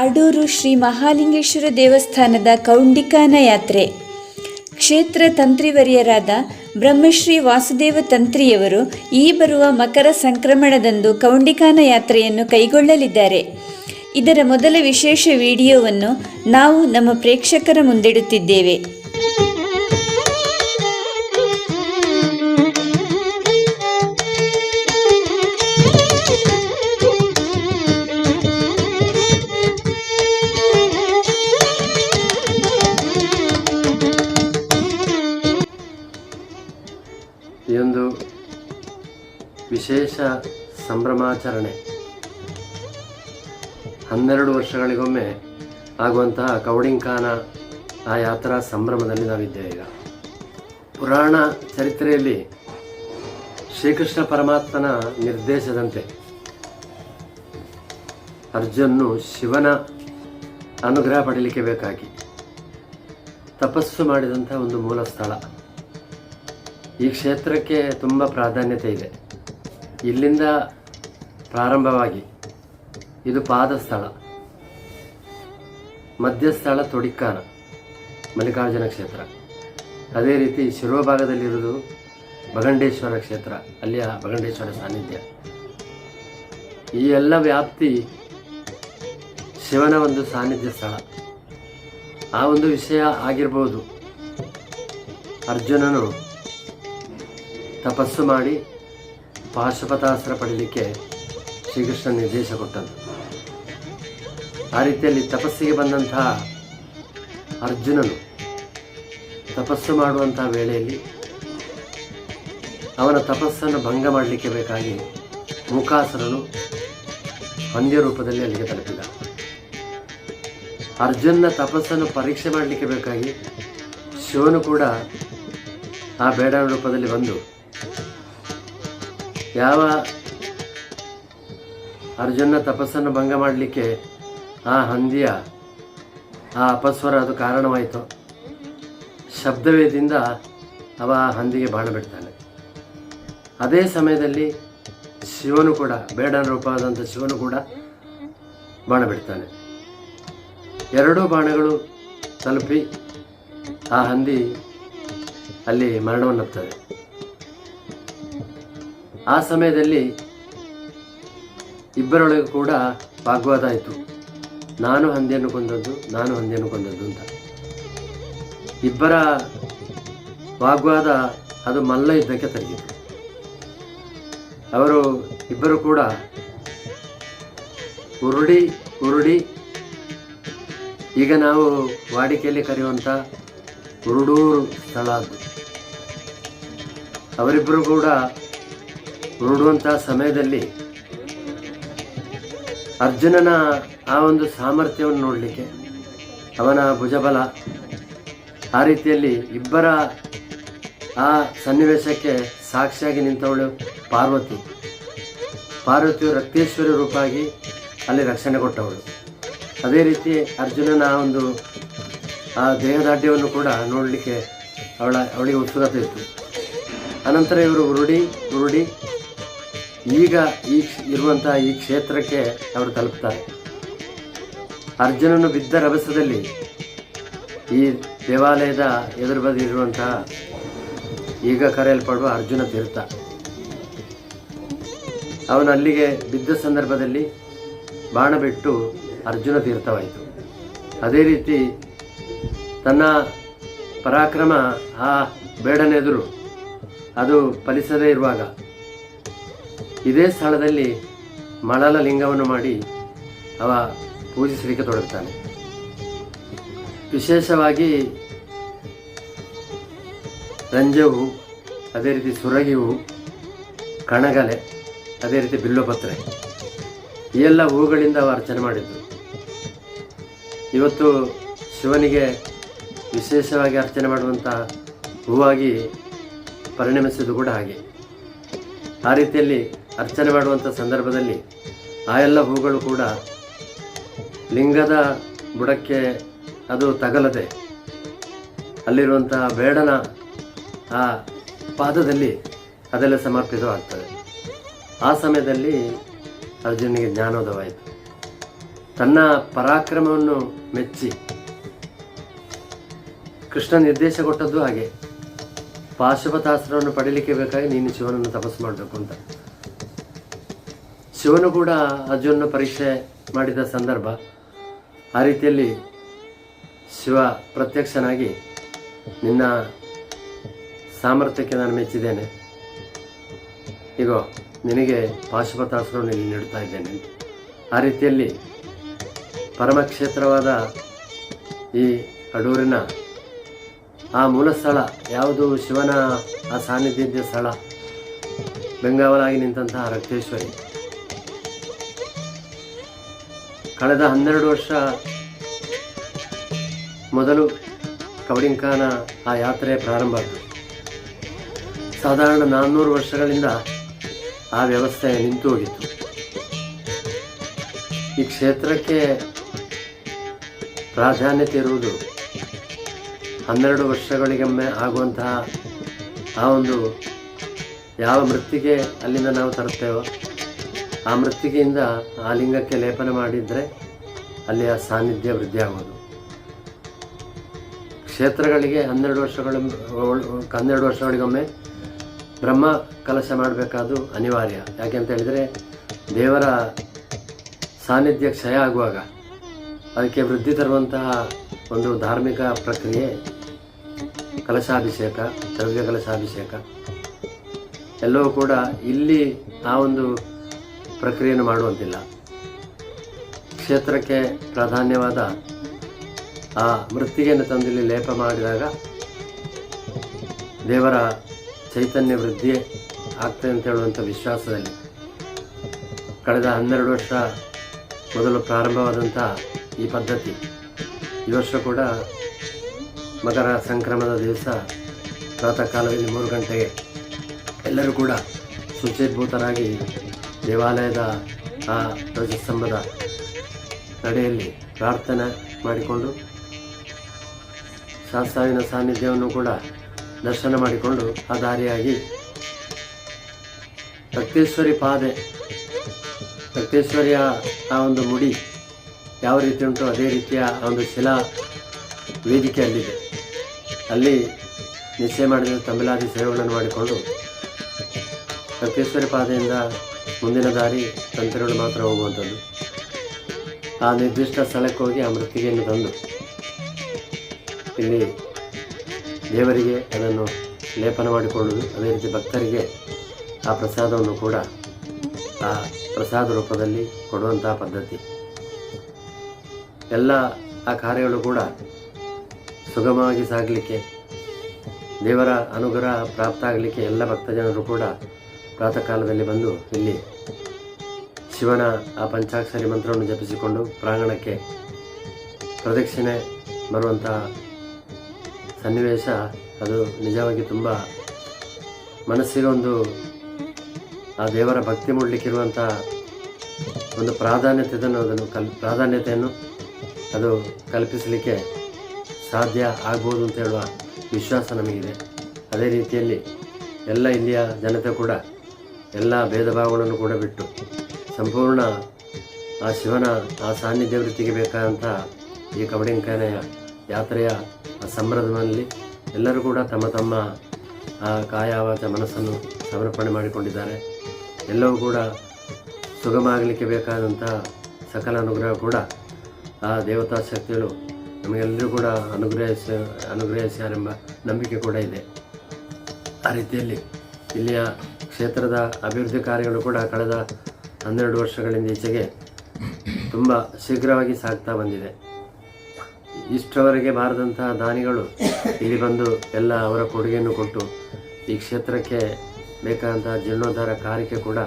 ಅಡೂರು ಶ್ರೀ ಮಹಾಲಿಂಗೇಶ್ವರ ದೇವಸ್ಥಾನದ ಕೌಂಡಿಕಾನ ಯಾತ್ರೆ. ಕ್ಷೇತ್ರ ತಂತ್ರಿವರ್ಯರಾದ ಬ್ರಹ್ಮಶ್ರೀ ವಾಸುದೇವ ತಂತ್ರಿಯವರು ಈ ಬರುವ ಮಕರ ಸಂಕ್ರಮಣದಂದು ಕೌಂಡಿಕಾನ ಯಾತ್ರೆಯನ್ನು ಕೈಗೊಳ್ಳಲಿದ್ದಾರೆ. ಇದರ ಮೊದಲ ವಿಶೇಷ ವಿಡಿಯೋವನ್ನು ನಾವು ನಮ್ಮ ಪ್ರೇಕ್ಷಕರ ಮುಂದಿಡುತ್ತಿದ್ದೇವೆ. ಈ ವಿಶೇಷ ಸಂಭ್ರಮಾಚರಣೆ. ಹನ್ನೆರಡು ವರ್ಷಗಳಿಗೊಮ್ಮೆ ಆಗುವಂತಹ ಕೌಡಿಂಕಾನ ಆ ಯಾತ್ರಾ ಸಂಭ್ರಮದಲ್ಲಿ ನಾವಿದ್ದೇವೆ ಈಗ. ಪುರಾಣ ಚರಿತ್ರೆಯಲ್ಲಿ ಶ್ರೀಕೃಷ್ಣ ಪರಮಾತ್ಮನ ನಿರ್ದೇಶದಂತೆ ಅರ್ಜುನ್ನು ಶಿವನ ಅನುಗ್ರಹ ಪಡೀಲಿಕ್ಕೆ ಬೇಕಾಗಿ. ತಪಸ್ಸು ಮಾಡಿದಂಥ ಒಂದು ಮೂಲ ಸ್ಥಳ. ಈ ಕ್ಷೇತ್ರಕ್ಕೆ ತುಂಬ ಪ್ರಾಧಾನ್ಯತೆ ಇದೆ. ಇಲ್ಲಿಂದ ಪ್ರಾರಂಭವಾಗಿ ಇದು ಪಾದ ಸ್ಥಳ ಮಧ್ಯಸ್ಥಳ ತೊಡಿಕಾನ, ಮಲ್ಲಿಕಾರ್ಜುನ ಕ್ಷೇತ್ರ. ಅದೇ ರೀತಿ ಶಿರೋಭಾಗದಲ್ಲಿರುವುದು ಬಗಂಡೇಶ್ವರ ಕ್ಷೇತ್ರ, ಅಲ್ಲಿಯ ಬಗಂಡೇಶ್ವರ ಸಾನ್ನಿಧ್ಯ. ಈ ಎಲ್ಲ ವ್ಯಾಪ್ತಿ ಶಿವನ ಒಂದು ಸಾನ್ನಿಧ್ಯ ಸ್ಥಳ. ಆ ಒಂದು ವಿಷಯ ಆಗಿರ್ಬೋದು ಅರ್ಜುನನು ತಪಸ್ಸು ಮಾಡಿ ಪಾಶುಪತಾಸ್ತ್ರ ಪಡೀಲಿಕ್ಕೆ ಶ್ರೀಕೃಷ್ಣ ನಿರ್ದೇಶ ಕೊಟ್ಟನು ಆ ರೀತಿಯಲ್ಲಿ ತಪಸ್ಸಿಗೆ ಬಂದಂತಹ ಅರ್ಜುನನು ತಪಸ್ಸು ಮಾಡುವಂತಹ ವೇಳೆಯಲ್ಲಿ ಅವನ ತಪಸ್ಸನ್ನು ಭಂಗ ಮಾಡಲಿಕ್ಕೆ ಬೇಕಾಗಿ ಮುಖಾಸುರನು ಪಂದ್ಯ ರೂಪದಲ್ಲಿ ಅಲ್ಲಿಗೆ ತಲುಪಿದ. ಅರ್ಜುನನ ತಪಸ್ಸನ್ನು ಪರೀಕ್ಷೆ ಮಾಡಲಿಕ್ಕೆ ಬೇಕಾಗಿ ಶಿವನು ಕೂಡ ಆ ಬೇಡ ರೂಪದಲ್ಲಿ ಬಂದು ಯಾವ ಅರ್ಜುನ ತಪಸ್ಸನ್ನು ಭಂಗ ಮಾಡಲಿಕ್ಕೆ ಆ ಹಂದಿಯ, ಆ ಅಪಸ್ವರ ಅದು ಕಾರಣವಾಯಿತು? ಶಬ್ದವೇದಿಂದ ಅವ ಆ ಹಂದಿಗೆ ಬಾಣ ಬಿಡ್ತಾನೆ. ಅದೇ ಸಮಯದಲ್ಲಿ ಶಿವನು ಕೂಡ ಬೇಡ ರೂಪವಾದಂಥ ಶಿವನು ಕೂಡ ಬಾಣ ಬಿಡ್ತಾನೆ. ಎರಡೂ ಬಾಣಗಳು ತಲುಪಿ ಆ ಹಂದಿ ಅಲ್ಲಿ ಮರಣವನ್ನಪ್ತದೆ. ಆ ಸಮಯದಲ್ಲಿ ಇಬ್ಬರೊಳಗೆ ಕೂಡ ವಾಗ್ವಾದ ಆಯಿತು. ನಾನು ಹಂದಿಯನ್ನು ಕೊಂದದ್ದು, ನಾನು ಹಂದಿಯನ್ನು ಕೊಂದದ್ದು ಅಂತ. ಇಬ್ಬರ ವಾಗ್ವಾದ ಅದು ಮಲ್ಲ ತಲುಪಿತು ಅವರು ಇಬ್ಬರು ಕೂಡ ಉರುಡಿ ಉರುಡಿ, ಈಗ ನಾವು ವಾಡಿಕೆಯಲ್ಲಿ ಕರೆಯುವಂಥ ಉರುಡೂರು ಸ್ಥಳ ಅದು. ಅವರಿಬ್ಬರು ಕೂಡ ಉರುಡುವಂಥ ಸಮಯದಲ್ಲಿ ಅರ್ಜುನನ ಆ ಒಂದು ಸಾಮರ್ಥ್ಯವನ್ನು ನೋಡಲಿಕ್ಕೆ, ಅವನ ಭುಜಬಲ, ಆ ರೀತಿಯಲ್ಲಿ ಇಬ್ಬರ ಆ ಸನ್ನಿವೇಶಕ್ಕೆ ಸಾಕ್ಷಿಯಾಗಿ ನಿಂತವಳು ಪಾರ್ವತಿ. ಪಾರ್ವತಿಯು ರಕ್ತೇಶ್ವರಿ ರೂಪಾಗಿ ಅಲ್ಲಿ ರಕ್ಷಣೆ ಕೊಟ್ಟವಳು. ಅದೇ ರೀತಿ ಅರ್ಜುನನ ಆ ಒಂದು ಆ ದೇಹದಾಢ್ಯವನ್ನು ಕೂಡ ನೋಡಲಿಕ್ಕೆ ಅವಳ ಅವಳಿಗೆ ಉತ್ಸುಕತೆ ಇತ್ತು. ಅನಂತರ ಇವರು ಉರುಡಿ ಉರುಡಿ ಈಗ ಈ ಇರುವಂತಹ ಈ ಕ್ಷೇತ್ರಕ್ಕೆ ಅವರು ತಲುಪ್ತಾರೆ. ಅರ್ಜುನನು ಬಿದ್ದ ರಭಸದಲ್ಲಿ ಈ ದೇವಾಲಯದ ಎದುರು ಬದಿ ಇರುವಂತಹ ಈಗ ಕರೆಯಲ್ಪಡುವ ಅರ್ಜುನ ತೀರ್ಥ. ಅವನು ಅಲ್ಲಿಗೆ ಬಿದ್ದ ಸಂದರ್ಭದಲ್ಲಿ ಬಾಣ ಬಿಟ್ಟು ಅರ್ಜುನ ತೀರ್ಥವಾಯಿತು. ಅದೇ ರೀತಿ ತನ್ನ ಪರಾಕ್ರಮ ಆ ಬೇಡನೆದುರು ಅದು ಫಲಿಸದೇ ಇರುವಾಗ ಇದೇ ಸ್ಥಳದಲ್ಲಿ ಮಳಲ ಲಿಂಗವನ್ನು ಮಾಡಿ ಅವ ಪೂಜಿಸಲಿಕ್ಕೆ ತೊಡಗುತ್ತಾನೆ ವಿಶೇಷವಾಗಿ ರಂಜವು, ಅದೇ ರೀತಿ ಸುರಗಿ ಹೂ ಕಣಗಲೆ, ಅದೇ ರೀತಿ ಬಿಲ್ಲುಪತ್ರೆ, ಈ ಎಲ್ಲ ಹೂಗಳಿಂದ ಅವ ಅರ್ಚನೆ ಮಾಡಿದ್ರು ಇವತ್ತು ಶಿವನಿಗೆ ವಿಶೇಷವಾಗಿ ಅರ್ಚನೆ ಮಾಡುವಂಥ ಹೂವಾಗಿ ಪರಿಣಮಿಸಿದ್ದು ಕೂಡ ಹಾಗೆ. ಆ ರೀತಿಯಲ್ಲಿ ಅರ್ಚನೆ ಮಾಡುವಂಥ ಸಂದರ್ಭದಲ್ಲಿ ಆ ಎಲ್ಲ ಹೂಗಳು ಕೂಡ ಲಿಂಗದ ಬುಡಕ್ಕೆ ಅದು ತಗಲದೆ ಅಲ್ಲಿರುವಂತಹ ಬೇಡನ ಆ ಪಾದದಲ್ಲಿ ಅದೆಲ್ಲ ಸಮರ್ಪಿತವಾಗ್ತದೆ. ಆ ಸಮಯದಲ್ಲಿ ಅರ್ಜುನಿಗೆ ಜ್ಞಾನೋದವಾಯಿತು. ತನ್ನ ಪರಾಕ್ರಮವನ್ನು ಮೆಚ್ಚಿ ಕೃಷ್ಣ ನಿರ್ದೇಶ ಕೊಟ್ಟದ್ದು ಹಾಗೆ ಪಾಶುಪತಾಸ್ತ್ರವನ್ನು ಪಡೀಲಿಕ್ಕೆ ಬೇಕಾಗಿ ನೀನು ಶಿವನನ್ನು ತಪಸ್ಸು ಮಾಡಬೇಕು ಅಂತ. ಶಿವನು ಕೂಡ ಅರ್ಜುನ ಪರೀಕ್ಷೆ ಮಾಡಿದ ಸಂದರ್ಭ, ಆ ರೀತಿಯಲ್ಲಿ ಶಿವ ಪ್ರತ್ಯಕ್ಷನಾಗಿ ನಿನ್ನ ಸಾಮರ್ಥ್ಯಕ್ಕೆ ನಾನು ಮೆಚ್ಚಿದ್ದೇನೆ. ಈಗ ನಿನಗೆ ಪಾಶುಪತಾಸ್ತ್ರವನ್ನು ಇಲ್ಲಿ ನೀಡುತ್ತಾ ಇದ್ದೇನೆ. ಆ ರೀತಿಯಲ್ಲಿ ಪರಮಕ್ಷೇತ್ರವಾದ ಈ ಅಡೂರಿನ ಆ ಮೂಲ ಸ್ಥಳ ಯಾವುದು ಶಿವನ ಆ ಸಾನ್ನಿಧ್ಯದ ಸ್ಥಳ, ಬೆಂಗಾವಲಾಗಿ ನಿಂತಹ ರಕ್ತೇಶ್ವರಿ. ಕಳೆದ ಹನ್ನೆರಡು ವರ್ಷ ಮೊದಲು ಕವಡಿಂಕಾನ ಆ ಯಾತ್ರೆ ಪ್ರಾರಂಭ ಆಯಿತು. ಸಾಧಾರಣ ನಾನ್ನೂರು ವರ್ಷಗಳಿಂದ ಆ ವ್ಯವಸ್ಥೆ ನಿಂತು ಹೋಗಿತ್ತು. ಈ ಕ್ಷೇತ್ರಕ್ಕೆ ಪ್ರಾಧಾನ್ಯತೆ ಇರುವುದು ಹನ್ನೆರಡು ವರ್ಷಗಳಿಗೊಮ್ಮೆ ಆಗುವಂತಹ ಆ ಒಂದು ಯಾವ ಮೃತ್ತಿಗೆ ಅಲ್ಲಿಂದ ನಾವು ತರುತ್ತೇವೋ ಆ ಮೃತ್ತಿಗೆಯಿಂದ ಆ ಲಿಂಗಕ್ಕೆ ಲೇಪನ ಮಾಡಿದರೆ ಅಲ್ಲಿಯ ಸಾನ್ನಿಧ್ಯ ವೃದ್ಧಿ ಆಗೋದು. ಕ್ಷೇತ್ರಗಳಿಗೆ ಹನ್ನೆರಡು ವರ್ಷಗಳ, ಹನ್ನೆರಡು ವರ್ಷಗಳಿಗೊಮ್ಮೆ ಬ್ರಹ್ಮ ಕಲಶ ಮಾಡಬೇಕಾದ್ದು ಅನಿವಾರ್ಯ. ಯಾಕೆ ಅಂತ ಹೇಳಿದರೆ ದೇವರ ಸಾನ್ನಿಧ್ಯ ಕ್ಷಯ ಆಗುವಾಗ ಅದಕ್ಕೆ ವೃದ್ಧಿ ತರುವಂತಹ ಒಂದು ಧಾರ್ಮಿಕ ಪ್ರಕ್ರಿಯೆ, ಕಲಶಾಭಿಷೇಕ, ದ್ರವ್ಯ ಕಲಶಾಭಿಷೇಕ. ಎಲ್ಲವೂ ಕೂಡ ಇಲ್ಲಿ ಆ ಒಂದು ಪ್ರಕ್ರಿಯೆಯನ್ನು ಮಾಡುವಂತಿಲ್ಲ. ಕ್ಷೇತ್ರಕ್ಕೆ ಪ್ರಾಧಾನ್ಯವಾದ ಆ ಮೃತ್ತಿಗೆಯನ್ನು ತಂದಿಲ್ಲಿ ಲೇಪ ಮಾಡಿದಾಗ ದೇವರ ಚೈತನ್ಯ ವೃದ್ಧಿ ಆಗ್ತದೆ ಅಂತ ಹೇಳುವಂಥ ವಿಶ್ವಾಸದಲ್ಲಿ ಕಳೆದ ಹನ್ನೆರಡು ವರ್ಷ ಮೊದಲು ಪ್ರಾರಂಭವಾದಂಥ ಈ ಪದ್ಧತಿ. ಈ ವರ್ಷ ಕೂಡ ಮಕರ ಸಂಕ್ರಮದ ದಿವಸ ಪ್ರಾತಃ ಕಾಲದಲ್ಲಿ ಮೂರು ಗಂಟೆಗೆ ಎಲ್ಲರೂ ಕೂಡ ಶುಚಿರ್ಭೂತರಾಗಿ ದೇವಾಲಯದ ಆ ಧ್ವಜಸ್ತಂಭದ ನಡೆಯಲ್ಲಿ ಪ್ರಾರ್ಥನೆ ಮಾಡಿಕೊಂಡು ಶಾಸ್ತ್ರಾವಿನ ಸಾನ್ನಿಧ್ಯವನ್ನು ಕೂಡ ದರ್ಶನ ಮಾಡಿಕೊಂಡು ಆ ದಾರಿಯಾಗಿ ರಕ್ತೇಶ್ವರಿ ಪಾದೆ, ರಕ್ತೇಶ್ವರಿಯ ಆ ಒಂದು ಮುಡಿ ಯಾವ ರೀತಿ ಉಂಟು ಅದೇ ರೀತಿಯ ಆ ಒಂದು ಶಿಲಾ ವೇದಿಕೆಯಲ್ಲಿದೆ. ಅಲ್ಲಿ ನಿಶ್ಚಯ ಮಾಡಿದ ತಮಿಳಾದಿ ಸೇವೆಗಳನ್ನು ಮಾಡಿಕೊಂಡು ರಕ್ತೇಶ್ವರಿ ಪಾದೆಯಿಂದ ಮುಂದಿನ ದಾರಿ ತಂತ್ರಗಳು ಮಾತ್ರ ಹೋಗುವಂಥದ್ದು. ಆ ನಿರ್ದಿಷ್ಟ ಸ್ಥಳಕ್ಕೆ ಹೋಗಿ ಆ ಮೃತ್ತಿಗೆಯನ್ನು ತಂದು ಇಲ್ಲಿ ದೇವರಿಗೆ ಅದನ್ನು ಲೇಪನ ಮಾಡಿಕೊಳ್ಳುವುದು. ಅದೇ ರೀತಿ ಭಕ್ತರಿಗೆ ಆ ಪ್ರಸಾದವನ್ನು ಕೂಡ ಆ ಪ್ರಸಾದ ರೂಪದಲ್ಲಿ ಕೊಡುವಂತಹ ಪದ್ಧತಿ. ಎಲ್ಲ ಆ ಕಾರ್ಯಗಳು ಕೂಡ ಸುಗಮವಾಗಿ ಸಾಗಲಿಕ್ಕೆ, ದೇವರ ಅನುಗ್ರಹ ಪ್ರಾಪ್ತ ಆಗಲಿಕ್ಕೆ ಎಲ್ಲ ಭಕ್ತ ಜನರು ಕೂಡ ಪ್ರಾತಃ ಕಾಲದಲ್ಲಿ ಬಂದು ಇಲ್ಲಿ ಶಿವನ ಆ ಪಂಚಾಕ್ಷರಿ ಮಂತ್ರವನ್ನು ಜಪಿಸಿಕೊಂಡು ಪ್ರಾಂಗಣಕ್ಕೆ ಪ್ರದಕ್ಷಿಣೆ ಬರುವಂತಹ ಸನ್ನಿವೇಶ. ಅದು ನಿಜವಾಗಿ ತುಂಬ ಮನಸ್ಸಿಗೆ ಒಂದು ಆ ದೇವರ ಭಕ್ತಿ ಮೂಡಲಿಕ್ಕಿರುವಂಥ ಒಂದು ಪ್ರಾಧಾನ್ಯತೆಯನ್ನು ಅದನ್ನು ಕಲ್, ಪ್ರಾಧಾನ್ಯತೆಯನ್ನು ಅದು ಕಲ್ಪಿಸಲಿಕ್ಕೆ ಸಾಧ್ಯ ಆಗ್ಬೋದು ಅಂತ ಹೇಳುವ ವಿಶ್ವಾಸ ನಮಗಿದೆ. ಅದೇ ರೀತಿಯಲ್ಲಿ ಎಲ್ಲ ಇಲ್ಲಿಯ ಜನತೆ ಕೂಡ ಎಲ್ಲ ಭೇದ ಭಾವಗಳನ್ನು ಕೂಡ ಬಿಟ್ಟು ಸಂಪೂರ್ಣ ಆ ಶಿವನ ಆ ಸಾನ್ನಿಧ್ಯ ವೃತ್ತಿಗೆ ಬೇಕಾದಂಥ ಈ ಕವಡಿಂಕನೆಯ ಯಾತ್ರೆಯ ಆ ಸಂಭ್ರಮದಲ್ಲಿ ಎಲ್ಲರೂ ಕೂಡ ತಮ್ಮ ತಮ್ಮ ಆ ಕಾಯಾವಾಚ ಮನಸ್ಸನ್ನು ಸಮರ್ಪಣೆ ಮಾಡಿಕೊಂಡಿದ್ದಾರೆ. ಎಲ್ಲವೂ ಕೂಡ ಸುಗಮ ಆಗಲಿಕ್ಕೆ ಬೇಕಾದಂಥ ಸಕಲ ಅನುಗ್ರಹ ಕೂಡ ಆ ದೇವತಾ ಶಕ್ತಿಗಳು ನಮಗೆಲ್ಲರೂ ಕೂಡ ಅನುಗ್ರಹಿಸ ಅನುಗ್ರಹಿಸ್ಯಾರೆಂಬ ನಂಬಿಕೆ ಕೂಡ ಇದೆ. ಆ ರೀತಿಯಲ್ಲಿ ಇಲ್ಲಿಯ ಕ್ಷೇತ್ರದ ಅಭಿವೃದ್ಧಿ ಕಾರ್ಯಗಳು ಕೂಡ ಕಳೆದ ಹನ್ನೆರಡು ವರ್ಷಗಳಿಂದ ಈಚೆಗೆ ತುಂಬ ಶೀಘ್ರವಾಗಿ ಸಾಗ್ತಾ ಬಂದಿದೆ. ಇಷ್ಟರವರೆಗೆ ಬಾರದಂತಹ ದಾನಿಗಳು ಇಲ್ಲಿ ಬಂದು ಎಲ್ಲ ಅವರ ಕೊಡುಗೆಯನ್ನು ಕೊಟ್ಟು ಈ ಕ್ಷೇತ್ರಕ್ಕೆ ಬೇಕಾದಂತಹ ಜೀರ್ಣೋದ್ಧಾರ ಕಾರ್ಯಕ್ಕೆ ಕೂಡ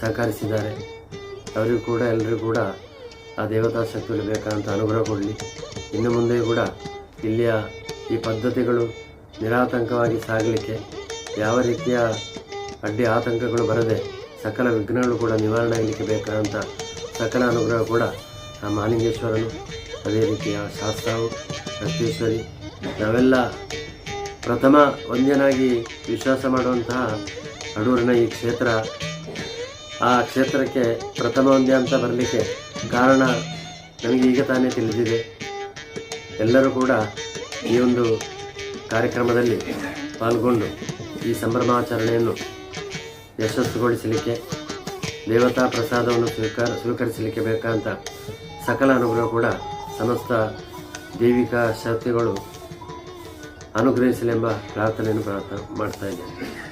ಸಹಕರಿಸಿದ್ದಾರೆ. ಅವರಿಗೂ ಕೂಡ ಎಲ್ಲರಿಗೂ ಕೂಡ ಆ ದೇವತಾ ಶಕ್ತಿಗಳು ಬೇಕಾದಂಥ ಅನುಗ್ರಹ ಕೊಡಲಿ. ಇನ್ನು ಮುಂದೆ ಕೂಡ ಇಲ್ಲಿಯ ಈ ಪದ್ಧತಿಗಳು ನಿರಾತಂಕವಾಗಿ ಸಾಗಲಿಕ್ಕೆ ಯಾವ ರೀತಿಯ ಅಡ್ಡಿ ಆತಂಕಗಳು ಬರದೆ ಸಕಲ ವಿಘ್ನಗಳು ಕೂಡ ನಿವಾರಣೆ ಆಗಲಿಕ್ಕೆ ಬೇಕಾದಂಥ ಸಕಲ ಅನುಗ್ರಹ ಕೂಡ ಆ ಮಾಲಿಂಗೇಶ್ವರನು ಅದೇ ರೀತಿಯ ಶಾಸ್ತ್ರವು ರಕ್ತೇಶ್ವರಿ ನಾವೆಲ್ಲ ಪ್ರಥಮ ಒಂದ್ಯನಾಗಿ ವಿಶ್ವಾಸ ಮಾಡುವಂತಹ ಅಡೂರಿನ ಈ ಕ್ಷೇತ್ರ. ಆ ಕ್ಷೇತ್ರಕ್ಕೆ ಪ್ರಥಮ ಒಂದ್ಯ ಅಂತ ಬರಲಿಕ್ಕೆ ಕಾರಣ ನನಗೆ ಈಗ ತಾನೇ ತಿಳಿದಿದೆ. ಎಲ್ಲರೂ ಕೂಡ ಈ ಒಂದು ಕಾರ್ಯಕ್ರಮದಲ್ಲಿ ಪಾಲ್ಗೊಂಡು ಈ ಸಂಭ್ರಮಾಚರಣೆಯನ್ನು ಯಶಸ್ಸುಗೊಳಿಸಲಿಕ್ಕೆ ದೇವತಾ ಪ್ರಸಾದವನ್ನು ಸ್ವೀಕಾರ, ಸ್ವೀಕರಿಸಲಿಕ್ಕೆ ಬೇಕಾದ ಸಕಲ ಅನುಗ್ರಹ ಕೂಡ ಸಮಸ್ತ ದೈವಿಕ ಶಕ್ತಿಗಳು ಅನುಗ್ರಹಿಸಲೆಂಬ ಪ್ರಾರ್ಥನೆಯನ್ನು ಪ್ರಾರ್ಥ ಮಾಡ್ತಾ ಇದ್ದೇನೆ.